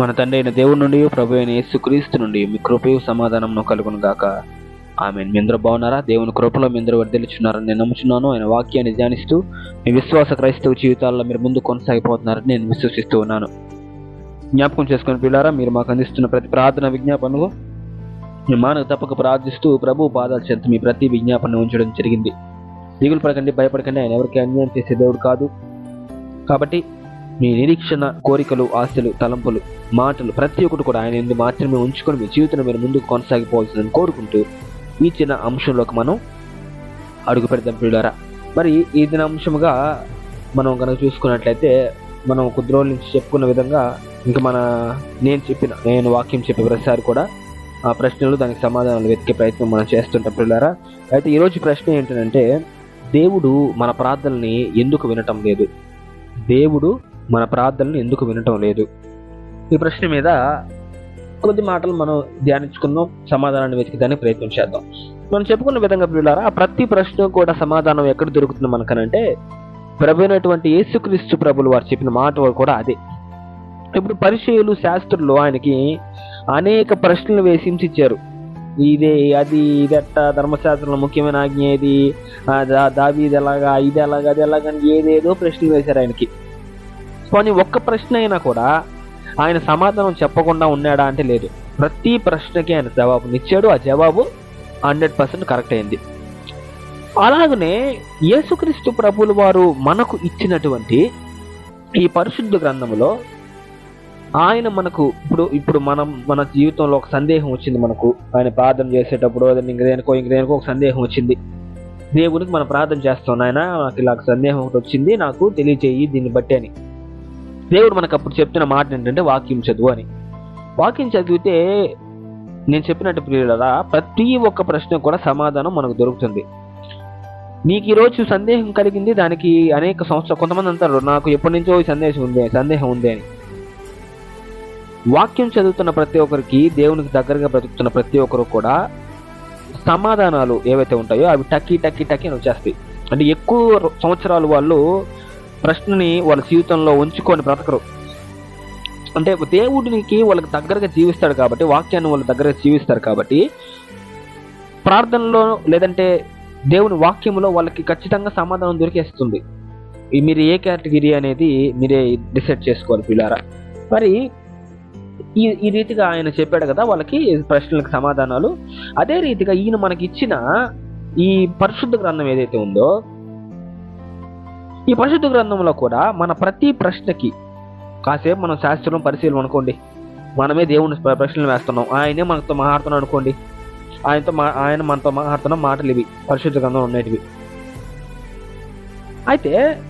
మన తండ్రి అయిన దేవుడి నుండి ప్రభు అయిన యేసుక్రీస్తు నుండి మీ కృపయు సమాధానంను కలుగును గాక ఆమె మీ బాగున్నారా? దేవుని కృపలో మీ అందరూ వర్ధిల్చున్నారని నేను నమ్ముచున్నాను. ఆయన వాక్యాన్ని ధ్యానిస్తూ మీ విశ్వాస క్రైస్తవ జీవితాల్లో మీరు ముందు కొనసాగిపోతున్నారని నేను విశ్వసిస్తూ ఉన్నాను. జ్ఞాపకం చేసుకుని పిల్లారా మీరు మాకు అందిస్తున్న ప్రతి ప్రార్థన విజ్ఞాపనలు మీ మానవ తప్పక ప్రార్థిస్తూ ప్రభు పాదాల చెంత మీ ప్రతి విజ్ఞాపన ఉంచడం జరిగింది. దిగులు పడకండి భయపడకండి. ఆయన ఎవరికి అన్యాయం చేసే దేవుడు కాదు. కాబట్టి మీ నిరీక్షణ కోరికలు ఆశలు తలంపులు మాటలు ప్రతి ఒక్కటి కూడా ఆయన ఎందుకు మాత్రమే ఉంచుకొని మీ జీవితంలో మీరు ముందుకు కొనసాగిపోవాల్సిందని కోరుకుంటూ ఈ చిన్న అంశంలోకి మనం అడుగు పెడదాం పిల్లారా మరి ఈ దిన అంశముగా మనం కనుక చూసుకున్నట్లయితే మనం కొద్ది రోజుల నుంచి చెప్పుకున్న విధంగా ఇంకా మన నేను చెప్పిన నేను వాక్యం చెప్పే ప్రతిసారి కూడా ఆ ప్రశ్నలు దానికి సమాధానాలు వెతికే ప్రయత్నం మనం చేస్తుంటాం పిల్లారా అయితే ఈరోజు ప్రశ్న ఏంటంటే దేవుడు మన ప్రార్థనని ఎందుకు వినటం లేదు? దేవుడు మన ప్రార్థనలు ఎందుకు వినటం లేదు. ఈ ప్రశ్న మీద కొద్ది మాటలు మనం ధ్యానించుకుందాం సమాధానాన్ని వెతికిదానికి ప్రయత్నం చేద్దాం. మనం చెప్పుకున్న విధంగా పిల్లారా ప్రతి ప్రశ్న కూడా సమాధానం ఎక్కడ దొరుకుతుంది మనకనంటే ప్రభు అయినటువంటి యేసుక్రీస్తు ప్రభులు వారు చెప్పిన మాట కూడా అదే. ఇప్పుడు పరిచయులు శాస్త్రులు ఆయనకి అనేక ప్రశ్నలు వేసి హింసించారు ఇదే అది ఇదట్ట ధర్మశాస్త్రంలో ముఖ్యమైన ఆజ్ఞ ఏది? దాబీ ఇది ఎలాగా ఇది ఎలాగా అది ఎలాగా అని ఏదేదో ప్రశ్నలు వేశారు ఆయనకి. కానీ ఒక్క ప్రశ్న అయినా కూడా ఆయన సమాధానం చెప్పకుండా ఉన్నాడా అంటే లేదు. ప్రతి ప్రశ్నకి ఆయన జవాబునిచ్చాడు ఆ జవాబు హండ్రెడ్ పర్సెంట్ కరెక్ట్ అయింది. అలాగనే యేసుక్రీస్తు ప్రభులు వారు మనకు ఇచ్చినటువంటి ఈ పరిశుద్ధ గ్రంథంలో ఆయన మనకు ఇప్పుడు ఇప్పుడు మనం మన జీవితంలో ఒక సందేహం వచ్చింది మనకు. ఆయన ప్రార్థన చేసేటప్పుడు అదే ఇంక దేనికో ఇంక దేనికో ఒక సందేహం వచ్చింది. దేవునికి మనం ప్రార్థన చేస్తాం ఆయన నాకు ఇలా సందేహం ఒకటి వచ్చింది నాకు తెలియచేయి దీన్ని బట్టి అని. దేవుడు మనకు అప్పుడు చెప్తున్న మాట ఏంటంటే వాక్యం చదువు అని. వాక్యం చదివితే నేను చెప్పినట్టు ప్రియులరా ప్రతి ఒక్క ప్రశ్న కూడా సమాధానం మనకు దొరుకుతుంది. నీకు ఈరోజు సందేహం కలిగింది దానికి అనేక సంవత్సరాలు కొంతమంది అంటారు నాకు ఎప్పటి నుంచో ఈ సందేశం ఉంది సందేహం ఉంది అని. వాక్యం చదువుతున్న ప్రతి ఒక్కరికి దేవునికి దగ్గరగా బ్రతుకుతున్న ప్రతి ఒక్కరు కూడా సమాధానాలు ఏవైతే ఉంటాయో అవి టక్కి టక్కి టక్కి అని వచ్చేస్తాయి. అంటే ఎక్కువ సంవత్సరాలు వాళ్ళు ప్రశ్నని వాళ్ళ జీవితంలో ఉంచుకొని బ్రతకరు. అంటే దేవుడికి వాళ్ళకి దగ్గరగా జీవిస్తాడు కాబట్టి వాక్యాన్ని వాళ్ళ దగ్గరగా జీవిస్తారు కాబట్టి ప్రార్థనలో లేదంటే దేవుని వాక్యంలో వాళ్ళకి ఖచ్చితంగా సమాధానం దొరికేస్తుంది. మీరు ఏ కేటగిరీ అనేది మీరే డిసైడ్ చేసుకోవాలి పిల్లారా. మరి ఈ ఈ రీతిగా ఆయన చెప్పాడు కదా వాళ్ళకి ప్రశ్నలకు సమాధానాలు. అదే రీతిగా ఈయన మనకి ఇచ్చిన ఈ పరిశుద్ధ గ్రంథం ఏదైతే ఉందో ఈ పరిశుద్ధ గ్రంథంలో కూడా మన ప్రతి ప్రశ్నకి కాసేపు మనం శాస్త్రం పరిశీలన అనుకోండి. మనమే దేవుని ప్రశ్నలు వేస్తున్నాం. ఆయనే మనతో మాట్లాడుతున్నాం అనుకోండి. ఆయనతో మా ఆయన మనతో మాట్లాడుతున్న మాటలు ఇవి. పరిశుద్ధ గ్రంథం ఉండేటివి అయితే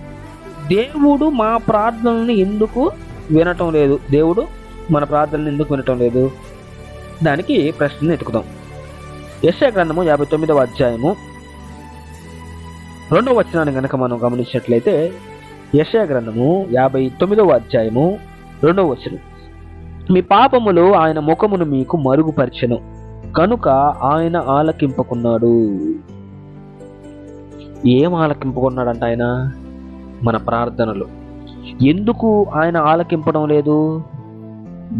దేవుడు మా ప్రార్థనల్ని ఎందుకు వినటం లేదు? దేవుడు మన ప్రార్థనలు ఎందుకు వినటం లేదు? దానికి ప్రశ్నను ఎత్తుకుదాం యశ గ్రంథము యాభై తొమ్మిదవ అధ్యాయము రెండవ వచనాన్ని గనక మనం గమనించినట్లయితే యశ గ్రంథము యాభై తొమ్మిదవ అధ్యాయము రెండవ వచనం. మీ పాపములు ఆయన ముఖమును మీకు మరుగుపరిచెను కనుక ఆయన ఆలకింపకున్నాడు. ఏం ఆలకింపకున్నాడంట ఆయన? మన ప్రార్థనలు. ఎందుకు ఆయన ఆలకింపడం లేదు?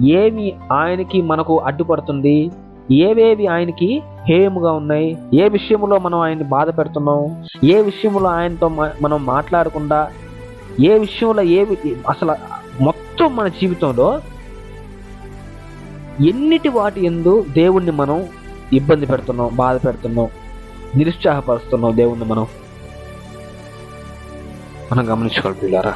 ఏమి ఆయనకి మనకు అడ్డుపడుతుంది? ఏవేవి ఆయనకి హేయముగా ఉన్నాయి. ఏ విషయంలో మనం ఆయన్ని బాధ పెడుతున్నాం? ఏ విషయంలో ఆయనతో మనం మాట్లాడకుండా ఏ విషయంలో ఏ అసలు మొత్తం మన జీవితంలో ఎన్నిటి వాటి ఎందు దేవుణ్ణి మనం ఇబ్బంది పెడుతున్నాం బాధ పెడుతున్నాం నిరుత్సాహపరుస్తున్నాం దేవుణ్ణి మనం? మనం గమనించుకోవాలి పిల్లారా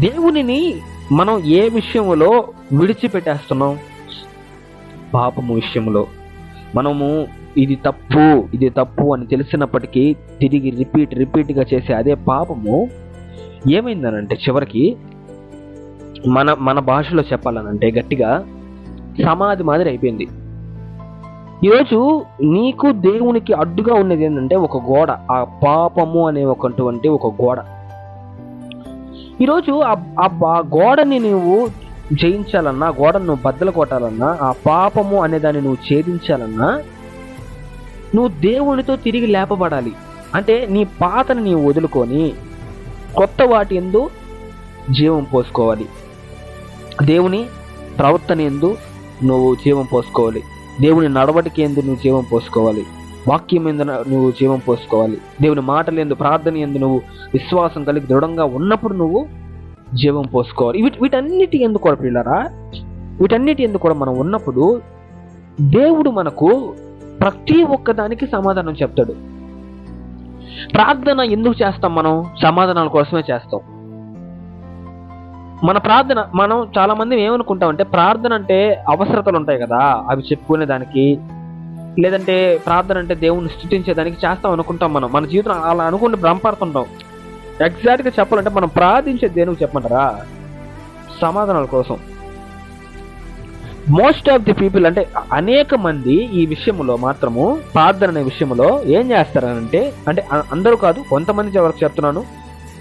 దేవునిని మనం ఏ విషయంలో విడిచిపెట్టేస్తున్నాం? పాపము విషయంలో. మనము ఇది తప్పు ఇది తప్పు అని తెలిసినప్పటికీ తిరిగి రిపీట్ రిపీట్గా చేసే అదే పాపము ఏమైందనంటే చివరికి మన మన భాషలో చెప్పాలనంటే గట్టిగా సమాధి మాదిరి అయిపోయింది. ఈరోజు నీకు దేవునికి అడ్డుగా ఉన్నది ఏంటంటే ఒక గోడ ఆ పాపము అనే ఒకటువంటి ఒక గోడ. ఈరోజు ఆ గోడని నువ్వు జయించాలన్నా గోడను నువ్వు బద్దలు కొట్టాలన్నా ఆ పాపము అనే దాన్ని నువ్వు ఛేదించాలన్నా నువ్వు దేవునితో తిరిగి లేపబడాలి. అంటే నీ పాతను నీవు వదులుకొని కొత్త వాటి ఎందు జీవం పోసుకోవాలి. దేవుని ప్రవర్తన ఎందు నువ్వు జీవం పోసుకోవాలి. దేవుని నడవడికి ఎందు నువ్వు జీవం పోసుకోవాలి. వాక్యం ఎందు నువ్వు జీవం పోసుకోవాలి. దేవుని మాటలు ఎందు ప్రార్థన ఎందు నువ్వు విశ్వాసం కలిగి దృఢంగా ఉన్నప్పుడు నువ్వు జీవం పోసుకోవాలి. వీటి వీటన్నిటి ఎందుకు కూడా పిల్లరా? వీటన్నిటి ఎందుకు కూడా మనం ఉన్నప్పుడు దేవుడు మనకు ప్రతి ఒక్కదానికి సమాధానం చెప్తాడు. ప్రార్థన ఎందుకు చేస్తాం మనం? సమాధానాల కోసమే చేస్తాం. మన ప్రార్థన మనం చాలా మంది ఏమనుకుంటాం అంటే ప్రార్థన అంటే అవసరతలు ఉంటాయి కదా అవి చెప్పుకునే దానికి. లేదంటే ప్రార్థన అంటే దేవుణ్ణి సృష్టించేదానికి చేస్తాం అనుకుంటాం మనం. మన జీవితం అలా అనుకుంటే భ్రమపడుతుంటాం. ఎగ్జాక్ట్గా చెప్పాలంటే మనం ప్రార్థించే దేనికి చెప్పమంటారా? సమాధానాల కోసం. మోస్ట్ ఆఫ్ ది పీపుల్ అంటే అనేక మంది ఈ విషయంలో మాత్రము ప్రార్థన అనే విషయంలో ఏం చేస్తారనంటే అంటే అందరూ కాదు కొంతమంది వరకు చెప్తున్నాను.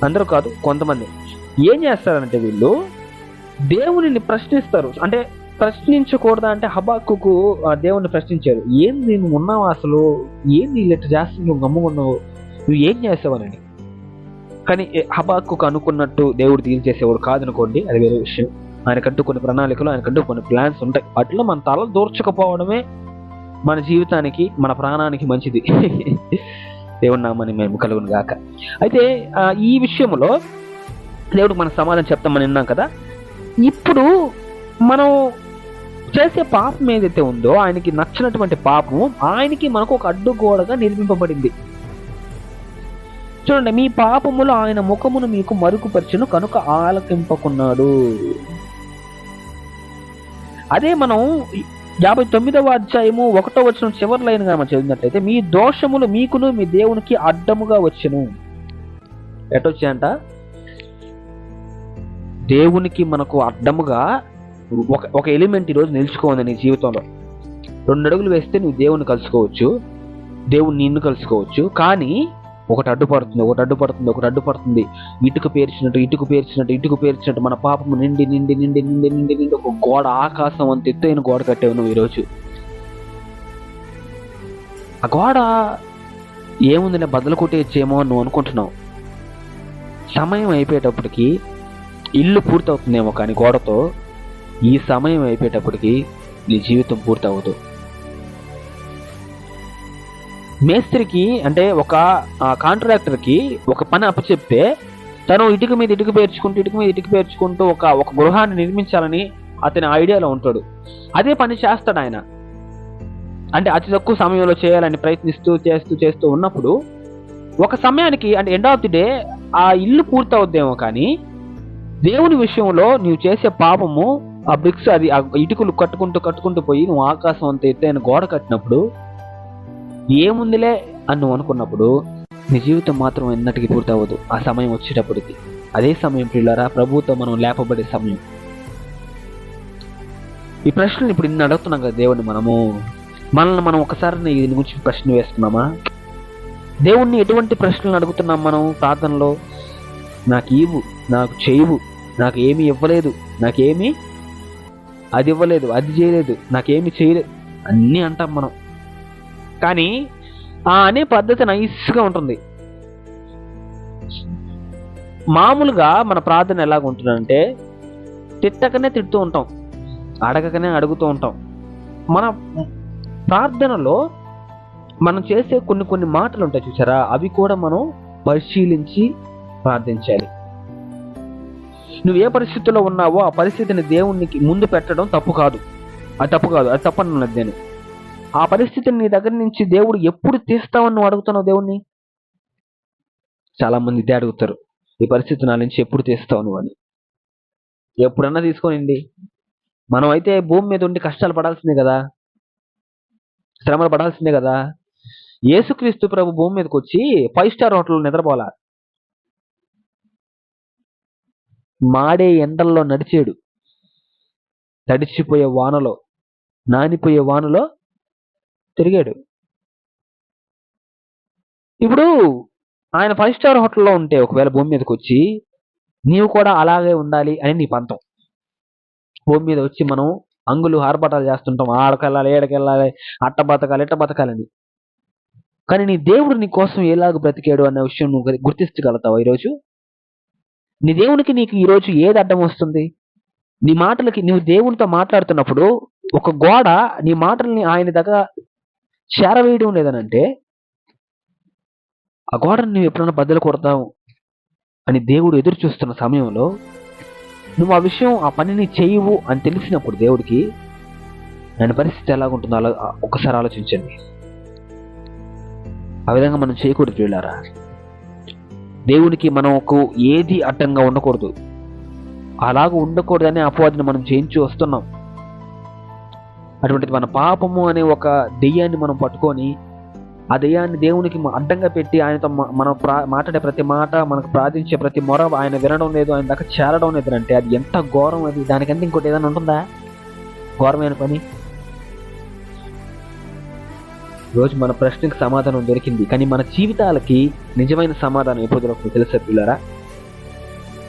అందరూ కాదు కొంతమంది. ఏం చేస్తారంటే వీళ్ళు దేవునిని ప్రశ్నిస్తారు. అంటే ప్రశ్నించకూడదా అంటే హబాక్కుకు ఆ ప్రశ్నించారు. ఏంది నేను ఉన్నావు అసలు? ఏంది ఇట్లా చేస్తున్నావు? నువ్వు గమ్ముకున్నావు నువ్వు ఏం చేసావనని కానీ ఏ- అనుకున్నట్టు దేవుడు డీల్ చేసేవాడు కాదనుకోండి అది వేరే విషయం. ఆయనకంటూ కొన్ని ప్రణాళికలు ఆయనకంటూ కొన్ని ప్లాన్స్ ఉంటాయి. వాటిలో మన తల దూర్చకపోవడమే మన జీవితానికి మన ప్రాణానికి మంచిది. దేవుడు నామని మేము కలుగును గాక. అయితే ఈ విషయంలో దేవుడు మన సమాధానం చెప్తామని విన్నాం కదా? ఇప్పుడు మనం చేసే పాపం ఏదైతే ఉందో ఆయనకి నచ్చినటువంటి పాపం ఆయనకి మనకు ఒక అడ్డుగోడగా నిర్మింపబడింది. చూడండి మీ పాపములు ఆయన ముఖమును మీకు మరుగుపరచును కనుక ఆలకింపకున్నాడు. అదే మనం యాభై తొమ్మిదవ అధ్యాయము ఒకటో వచ్చిన చివరి లైన్గా మనం చదివినట్లయితే మీ దోషములు మీకును మీ దేవునికి అడ్డముగా వచ్చును. ఎటొచ్చాయంట? దేవునికి మనకు అడ్డముగా ఒక ఒక ఎలిమెంట్ ఈరోజు నిలుచుకోఉంది నీ జీవితంలో. రెండు అడుగులు వేస్తే నువ్వు దేవుని కలుసుకోవచ్చు దేవుని నిన్ను కలుసుకోవచ్చు కానీ ఒకటి అడ్డుపడుతుంది ఒకటి అడ్డుపడుతుంది ఒకటి అడ్డుపడుతుంది ఇటుక పేర్చినట్టు ఇటుక పేర్చినట్టు ఇటుక పేర్చినట్టు మన పాపము నిండి నిండి నిండి నిండి నిండి నిండి ఒక గోడ ఆకాశం అంత ఎత్తైన గోడ కట్టావు నువ్వు ఈరోజు. ఆ గోడ ఏముంది బదులు కొట్టేయచ్చేమో అని నువ్వు అనుకుంటున్నావు. సమయం అయిపోయేటప్పటికి ఇల్లు పూర్తవుతుందేమో కానీ గోడతో ఈ సమయం అయిపోయేటప్పటికి నీ జీవితం పూర్తవుతుంది మేస్త్రికి అంటే ఒక కాంట్రాక్టర్కి ఒక పని అప్పచెప్తే తను ఇటుక మీద ఇటుక పేర్చుకుంటూ ఇటుక మీద ఇటుక పేర్చుకుంటూ ఒక ఒక గృహాన్ని నిర్మించాలని అతని ఐడియాలో ఉంటాడు. అదే పని చేస్తాడు ఆయన. అంటే అతి తక్కువ సమయంలో చేయాలని ప్రయత్నిస్తూ చేస్తూ చేస్తూ ఉన్నప్పుడు ఒక సమయానికి అంటే ఎండ్ ఆఫ్ ది డే ఆ ఇల్లు పూర్తవుద్దేమో కానీ దేవుని విషయంలో నువ్వు చేసే పాపము ఆ బ్రిక్స్ అది ఆ ఇటుకలు కట్టుకుంటూ కట్టుకుంటూ పోయి నువ్వు ఆకాశం అంత ఎత్తైన గోడ కట్టినప్పుడు ఏముందిలే అని నువ్వు అనుకున్నప్పుడు నీ జీవితం మాత్రం ఎన్నటికీ పూర్తవ్వదు. ఆ సమయం వచ్చేటప్పటికి. అదే సమయం పిల్లరా ప్రభుత్వం మనం లేపబడే సమయం. ఈ ప్రశ్నలు ఇప్పుడు ఇన్ని అడుగుతున్నాం కదా దేవుణ్ణి మనము. మనల్ని మనం ఒకసారి దీని గురించి ప్రశ్న వేస్తున్నామా? దేవుణ్ణి ఎటువంటి ప్రశ్నలు అడుగుతున్నాం మనం ప్రార్థనలో? నాకు ఇవ్వు నాకు చేయవు నాకు ఏమి ఇవ్వలేదు నాకేమీ అది ఇవ్వలేదు అది చేయలేదు నాకేమి చేయలేదు. అన్నీ అంటాం మనం. కానీ ఆ అనే పద్ధతి నైస్గా ఉంటుంది. మామూలుగా మన ప్రార్థన ఎలాగ ఉంటుందంటే తిట్టకనే తిడుతూ ఉంటాం అడగకనే అడుగుతూ ఉంటాం. మన ప్రార్థనలో మనం చేసే కొన్ని కొన్ని మాటలు ఉంటాయి చూసారా? అవి కూడా మనం పరిశీలించి ప్రార్థించాలి. నువ్వు ఏ పరిస్థితిలో ఉన్నావో ఆ పరిస్థితిని దేవునికి ముందు పెట్టడం తప్పు కాదు. అది తప్పు కాదు అది తప్పనున్నది నేను. ఆ పరిస్థితిని నీ దగ్గర నుంచి దేవుడు ఎప్పుడు తీస్తావని నువ్వు అడుగుతున్నావు దేవుణ్ణి? చాలా మంది ఇదే అడుగుతారు. ఈ పరిస్థితి నా నుంచి ఎప్పుడు తీస్తావు నువ్వు అని. ఎప్పుడన్నా తీసుకోనండి. మనం అయితే భూమి మీద ఉండి కష్టాలు పడాల్సిందే కదా. శ్రమలు పడాల్సిందే కదా. యేసుక్రీస్తు ప్రభు భూమి మీదకి వచ్చి ఫైవ్ స్టార్ హోటల్లో నిద్రపోలా మాడే ఎండల్లో నడిచాడు. తడిచిపోయే వానలో నానిపోయే వానలో తిరిగాడు. ఇప్పుడు ఆయన ఫైవ్ స్టార్ హోటల్లో ఉంటే ఒకవేళ భూమి మీదకి వచ్చి నీవు కూడా అలాగే ఉండాలి అని నీ పంతం. భూమి మీద వచ్చి మనం అంగులు ఆర్భటాలు చేస్తుంటాం. ఆడకెళ్ళాలి ఏడకెళ్ళాలి అట్ట బతకాలి ఇట్ట బతకాలని. కానీ నీ దేవుడు నీ కోసం ఎలాగ బ్రతికాడు అనే విషయం నువ్వు గుర్తించగలుగుతావు ఈరోజు? నీ దేవునికి నీకు ఈరోజు ఏది అడ్డం వస్తుంది? నీ మాటలకి నువ్వు దేవునితో మాట్లాడుతున్నప్పుడు ఒక గోడ నీ మాటల్ని ఆయన దగ్గర చేరవేయడం లేదనంటే ఆ గోడను నువ్వు ఎప్పుడైనా బద్దలు కొడతావు? అని దేవుడు ఎదురు చూస్తున్న సమయంలో నువ్వు ఆ విషయం ఆ పనిని చేయవు అని తెలిసినప్పుడు దేవుడికి దాని పరిస్థితి ఎలాగుంటుందో అలా ఒకసారి ఆలోచించండి. ఆ విధంగా మనం చేయకూడదు వీళ్ళారా దేవునికి మనకు ఏది అడ్డంగా ఉండకూడదు. అలాగ ఉండకూడదని అపవాదిని మనం చేయించి వస్తున్నాం. అటువంటిది మన పాపము అనే ఒక దెయ్యాన్ని మనం పట్టుకొని ఆ దెయ్యాన్ని దేవునికి అడ్డంగా పెట్టి ఆయనతో మనం ప్రా మాట్లాడే ప్రతి మాట మనకు ప్రార్థించే ప్రతి మొర ఆయన వినడం లేదు ఆయన దాకా చేరడం లేదు అంటే అది ఎంత ఘోరం అది. దానికంటే ఇంకోటి ఏదైనా ఉంటుందా? ఘోరమైన పని? రోజు మన ప్రశ్నకు సమాధానం దొరికింది. కానీ మన జీవితాలకి నిజమైన సమాధానం ఎప్పుడు దొరుకుతుంది తెలుసా పిల్లరా?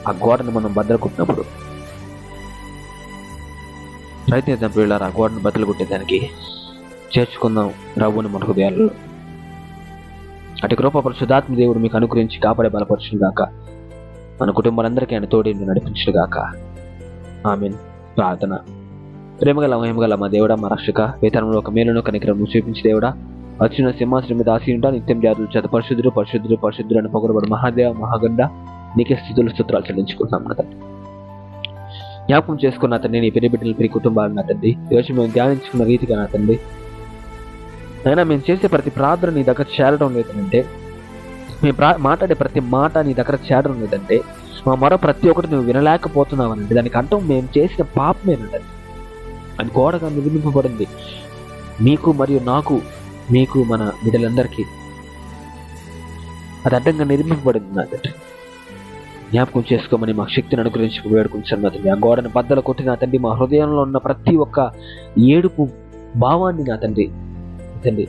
ఆ గోడను మనం భద్రకుంటున్నప్పుడు ప్రయత్నిద్దాం పిల్లరా గోడను బతులు కొట్టేదానికి చేర్చుకుందాం రవ్వుని మన హృదయాల్లో. అటు కృప పరిశుధాత్మ దేవుడు మీకు అనుగ్రహించి కాపాడే బలపరచును గాక మన కుటుంబాలందరికీ ఆయన తోడి నడిపించును గాక ఆమెన్. ప్రార్థన. ప్రేమగల మహిమగల మా దేవుడా మా రక్షక వేతనంలో ఒక మేలును కనికరం చూపించి దేవుడా. వచ్చిన సింహాసనం మీద ఆశీనుడా నిత్యం జాతులు చేత పరిశుద్ధుడు పరిశుద్ధుడు పరిశుద్ధుడు అని పొగడబడు మహాదేవ మహాగండ. నీకే స్థితులు స్తోత్రాలు చెల్లించుకుంటున్నాం నా తండ్రి. జ్ఞాపకం చేసుకున్న తండ్రి నీ పెరి బిడ్డలు పెరి కుటుంబాలు నా తండ్రి. ఈరోజు మేము ధ్యానించుకున్న రీతిగా నా తండ్రి. అయినా మేము చేసే ప్రతి ప్రార్థన నీ దగ్గర చేరడం లేదంటే మేము ప్రా మాట్లాడే ప్రతి మాట నీ దగ్గర చేరడం లేదంటే మా మరో ప్రతి ఒక్కటి నువ్వు వినలేకపోతున్నావనంటే దానికి అంటం మేము చేసిన పాపమేనండి అది గోడగా నిర్మింపబడింది మీకు మరియు నాకు మీకు మన బిడ్డలందరికీ. అది అడ్డంగా నిర్మింపబడింది నా తండ్రి. జ్ఞాపకం చేసుకోమని మా శక్తిని అనుగ్రహించి వేడుకుంటున్నాను నా తండ్రి. ఆ గోడను బద్దలు కొట్టి నా తండ్రి మా హృదయంలో ఉన్న ప్రతి ఒక్క ఏడుపు భావాన్ని నా తండ్రి తండ్రి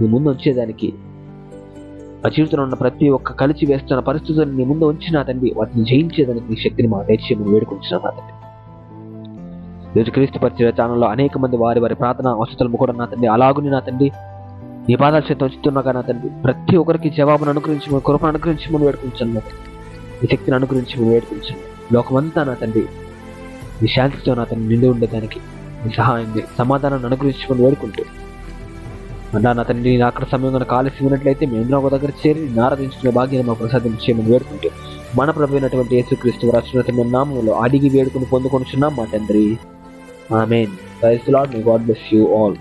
నీ ముందు ఉంచేదానికి ఆ జీవితంలో ఉన్న ప్రతి ఒక్క కలిసి వేస్తున్న పరిస్థితులను నీ ముందు ఉంచి నా తండ్రి వాటిని జయించేదానికి నీ శక్తిని మా దయచేయమని వేడుకుంటున్నాను నా తండ్రి. ఈరోజు క్రీస్తు పరిచయ ఛానల్లో అనేక మంది వారి వారి ప్రార్థన అవసరాలు కూడా నా తండ్రి అలాగుని నా తండ్రి నీ పాదాల చేత ఉంచుతున్నాగా నా తండ్రి ప్రతి ఒక్కరికి జవాబును అనుగ్రహించి కృపను అనుగ్రహించి మనం వేడుకుంటున్నాను ఈ శక్తిని అనుగ్రహించి మనం వేడుకుంటున్నాను లోకమంతా నా తండ్రి. నీ శాంతితో నా తండ్రి నిండి ఉండేదానికి నీ సహాయం సమాధానాన్ని అనుగ్రహించి వేడుకుంటూ. అన్నా నా తండ్రి నేను అక్కడ సమయం కనుక ఆలస్యం ఉన్నట్లయితే మేము ఒక దగ్గర చేరి ఆరాధించుకునే భాగ్యాన్ని మా ప్రసాదం చేయమని వేడుకుంటూ. మన ప్రభు అయినటువంటి యేసుక్రీస్తు రచన నామంలో అడిగి వేడుకుని పొందుకొనిచున్నాం మా తండ్రి. Amen. Praise lord. May God bless you all.